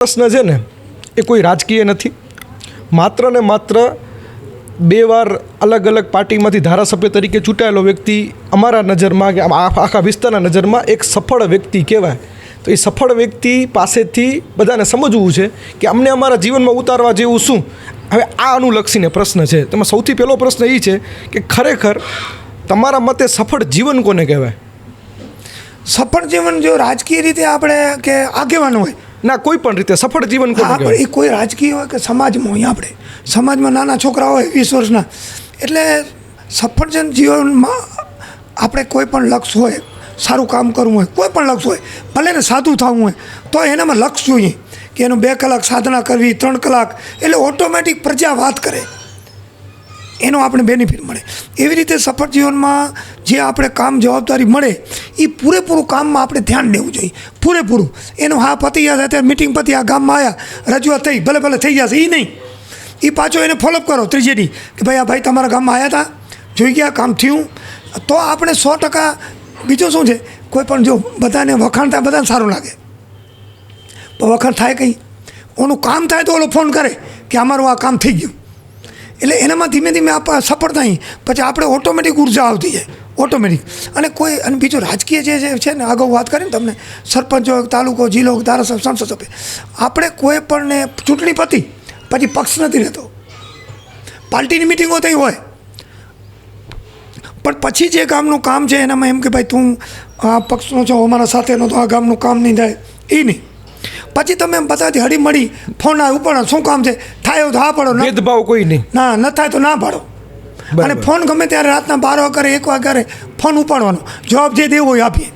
પ્રશ્ન છે ને, એ કોઈ રાજકીય નથી. માત્ર ને માત્ર બે વાર અલગ અલગ પાર્ટીમાંથી ધારાસભ્ય તરીકે ચૂંટાયેલો વ્યક્તિ અમારા નજરમાં કે આખા વિસ્તારના નજરમાં એક સફળ વ્યક્તિ કહેવાય. તો એ સફળ વ્યક્તિ પાસેથી બધાને સમજવું છે કે અમને અમારા જીવનમાં ઉતારવા જેવું શું? હવે આ અનુલક્ષીને પ્રશ્ન છે. તેમાં સૌથી પહેલો પ્રશ્ન એ છે કે ખરેખર તમારા મતે સફળ જીવન કોને કહેવાય? સફળ જીવન જો રાજકીય રીતે આપણે કે આગેવાન હોય ના કોઈ પણ રીતે સફળ જીવન એ કોઈ રાજકીય હોય કે સમાજમાં હોય આપણે. સમાજમાં નાના છોકરા હોય વીસ વર્ષના. એટલે સફળજન જીવનમાં આપણે કોઈ પણ લક્ષ્ય હોય સારું કામ કરવું હોય કોઈ પણ લક્ષ્ય હોય ભલે ને સાદું થવું હોય તો એનામાં લક્ષ જોઈએ કે એનું બે કલાક સાધના કરવી ત્રણ કલાક. એટલે ઓટોમેટિક પ્રજા વાત કરે. એનો આપણે બેનિફિટ મળે. એવી રીતે સફળ જીવનમાં જે આપણે કામ જવાબદારી મળે એ પૂરેપૂરું કામમાં આપણે ધ્યાન દેવું જોઈએ. પૂરેપૂરું. એનું હા પતી ગયા અત્યારે મિટિંગ પતી આ ગામમાં આવ્યા રજૂઆત થઈ, ભલે ભલે થઈ જશે એ નહીં. એ પાછો એને ફોલોઅપ કરો ત્રીજેની કે ભાઈ, આ ભાઈ તમારા ગામમાં આવ્યા હતા જોઈ ગયા, કામ થયું. તો આપણે સો ટકા, બીજું શું છે? કોઈ પણ જો બધાને વખાણ થાય, બધાને સારું લાગે. પણ વખાણ થાય કંઈ? ઓનું કામ થાય તો ઓલો ફોન કરે કે અમારું આ કામ થઈ ગયું. એટલે એનામાં ધીમે ધીમે આપણે સફળ થઈ પછી આપણે ઓટોમેટિક ઊર્જા આવતી જાય. ઓટોમેટિક અને કોઈ અને બીજું રાજકીય જે છે ને અગાઉ વાત કરીને તમને, સરપંચ હોય, તાલુકો, જિલ્લો, ધારાસભ્ય, સાંસદ સભ્ય, આપણે કોઈ પણને ચૂંટણી પતી, પછી પક્ષ નથી રહેતો. પાર્ટીની મિટિંગો થઈ હોય. પણ પછી જે ગામનું કામ છે, એનામાં એમ કે ભાઈ તું આ પક્ષનો છો, અમારા સાથેનો તો આ ગામનું કામ નહીં થાય. એ નહીં. પછી તમે બધાથી હળી મળી ફોન આ ઉપાડો શું કામ છે? થાય એવું તો હા પડો ભેદભાવ કોઈ નહીં. ના ન થાય તો ના પાડો. અને ફોન ગમે ત્યારે રાતના બાર વાગે એક વાગે ફોન ઉપાડવાનો. જવાબ જે દેવો હોય આપીએ.